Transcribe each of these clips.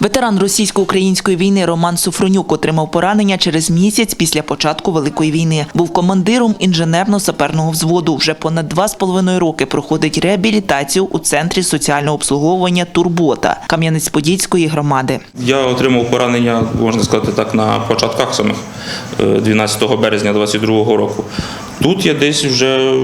Ветеран російсько-української війни Роман Суфронюк отримав поранення через місяць після початку Великої війни. Був командиром інженерно-саперного взводу. Вже понад два з половиною роки проходить реабілітацію у центрі соціального обслуговування Турбота Кам'янець-Подільської громади. Я отримав поранення, можна сказати так, на початках самих е, 12 березня 22 року. Тут я десь вже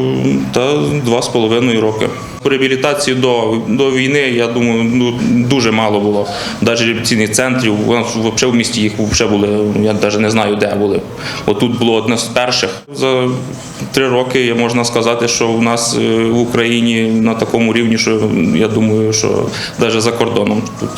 та два з половиною роки. По реабілітації до, до війни, я думаю, ну, дуже мало було. Навіть реабілітаційних центрів, у нас взагалі в місті їх взагалі були, я навіть не знаю, де були. Отут було одне з перших. За три роки можна сказати, що у нас е, в Україні на такому рівні, що я думаю, що навіть за кордоном тут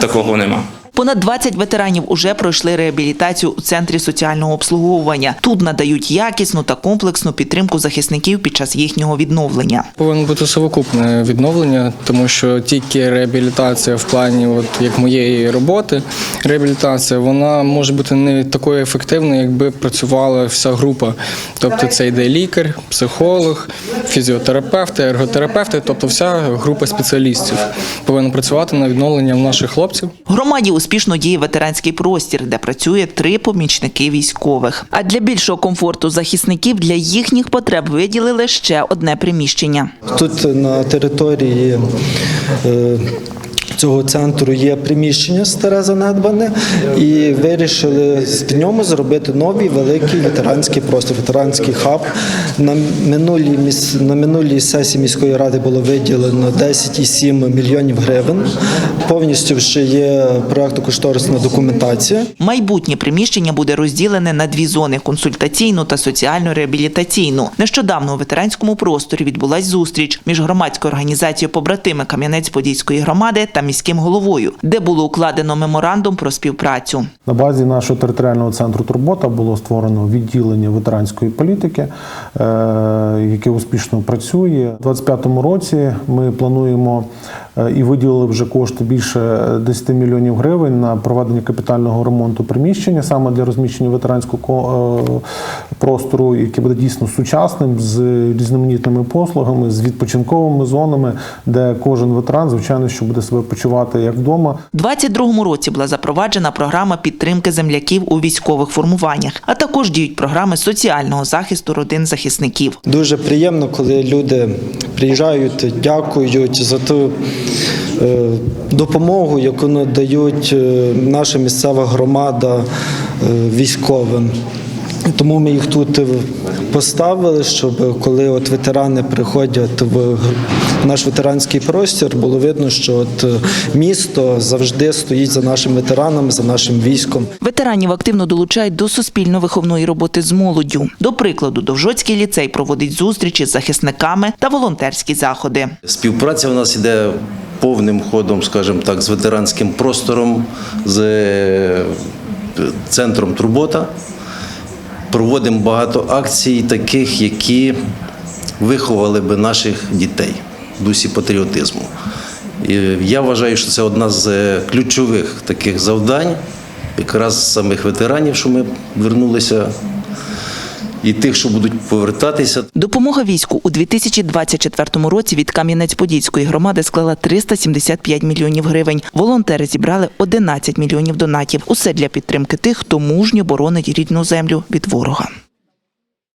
такого нема. Понад 20 ветеранів уже пройшли реабілітацію у центрі соціального обслуговування. Тут надають якісну та комплексну підтримку захисників під час їхнього відновлення. Повинно бути совокупне відновлення, тому що тільки реабілітація в плані, от як моєї роботи, реабілітація вона може бути не такою ефективною, якби працювала вся група. Тобто це йде лікар, психолог, фізіотерапевти, ерготерапевти, тобто вся група спеціалістів повинна працювати на відновлення наших хлопців. Громаді успішно діє ветеранський простір, де працює три помічники військових. А для більшого комфорту захисників для їхніх потреб виділили ще одне приміщення. Тут на території е, цього центру є приміщення старе занедбане, і вирішили в ньому зробити новий великий ветеранський простір, ветеранський хаб. На минулій на минулій сесії міської ради було виділено 10,7 мільйонів гривень. Повністю ще є проектно-кошторисна документація. Майбутнє приміщення буде розділене на дві зони консультаційну та соціально-реабілітаційну. Нещодавно у ветеранському просторі відбулась зустріч між громадською організацією побратими Кам'янець-Подільської громади та міським головою, де було укладено меморандум про співпрацю. На базі нашого територіального центру Турбота було створено відділення ветеранської політики, е, яке успішно працює. У 2025 році ми плануємо е, і виділили вже кошти більше 10 мільйонів гривень на проведення капітального ремонту приміщення саме для розміщення ветеранського е, простору, який буде дійсно сучасним з різноманітними послугами, з відпочинковими зонами, де кожен ветеран, звичайно, що буде себе почувати як вдома. У 22-му році була запроваджена програма підтримки земляків у військових формуваннях, а також діють програми соціального захисту родин захисників. Дуже приємно, коли люди приїжджають, дякують за ту е, допомогу, яку надають е, наша місцева громада е, військовим. Тому ми їх тут поставили, щоб коли от ветерани приходять в наш ветеранський простір, було видно, що от місто завжди стоїть за нашими ветеранами, за нашим військом. Ветеранів активно долучають до суспільно-виховної роботи з молоддю. До прикладу, Довжоцький ліцей проводить зустрічі з захисниками та волонтерські заходи. Співпраця у нас іде повним ходом, скажімо так, з ветеранським простором, з е, центром Турбота. Проводимо багато акцій, таких, які виховали би наших дітей в дусі патріотизму. І я вважаю, що це одна з е, ключових таких завдань, якраз самих ветеранів, що ми вернулися, і тих, що будуть повертатися. Допомога війську у 2024 році від Кам'янець-Подільської громади склала 375 мільйонів гривень. Волонтери зібрали 11 мільйонів донатів. Усе для підтримки тих, хто мужньо боронить рідну землю від ворога.